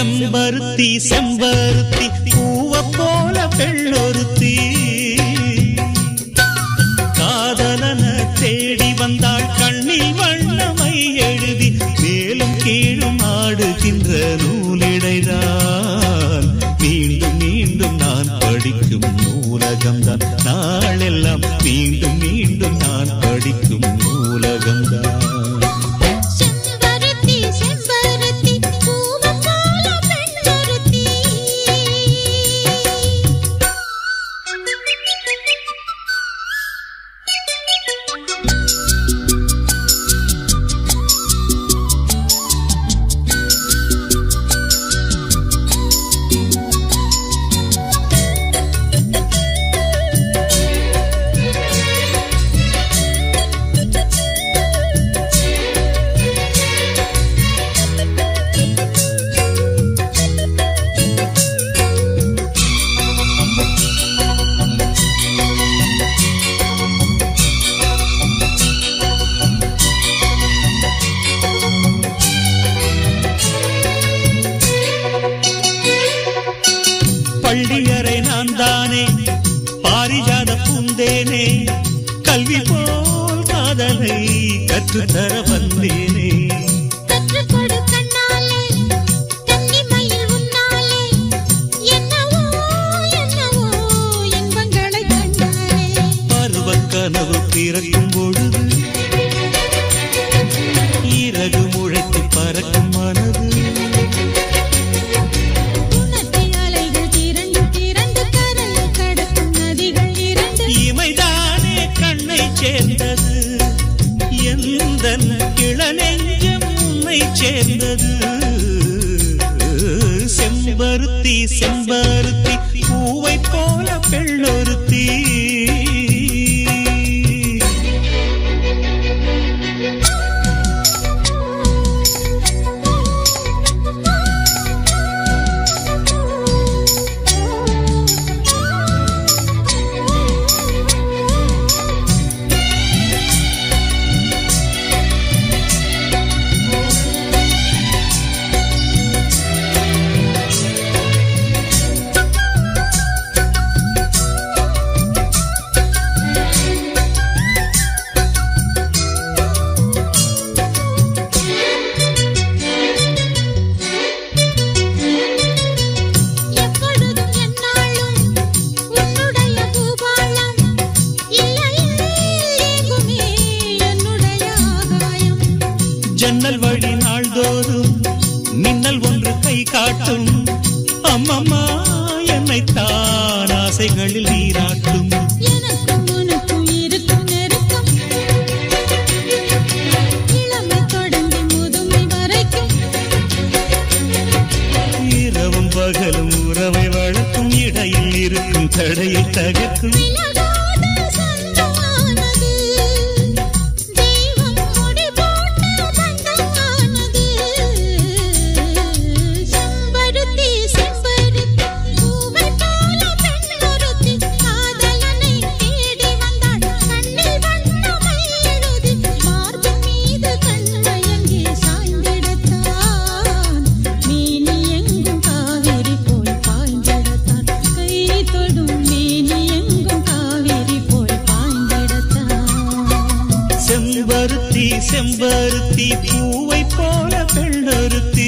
செம்பருத்தி செம்பருத்தி பூவ போல பெள்ளொருத்தி காதலன தேடி வந்தாள் கண்ணில் வண்ணமை எழுதி மேலும் கீழும் ஆடுகின்ற நூலிடைதான். மீண்டும் மீண்டும் நான் படிக்கும் நூலகம்தான். நாளெல்லாம் மீண்டும் மீண்டும் நான் படிக்கும் நூலகம்தான். பள்ளியறை நான் தானே பாரிஜாத பூந்தேனே? கல்வி போல் காதலை கற்றுத்தர வந்தேனே. கனவு பிறக்கும் பொழுது சேர்ந்தது. செம்பருத்தி செம்பருத்தி. மின்னல் ஒன்று கை காட்டும். அம்மம்மா என்னை தான் ஆசைகளில் நீராட்டும். இரவும் பகலும் உறவை வளர்க்கும். இடையில் இருக்கும் தடையை தகர்க்கும். செம்பருத்தி செம்பருத்தி பூவை போல பெண்ணொருத்தி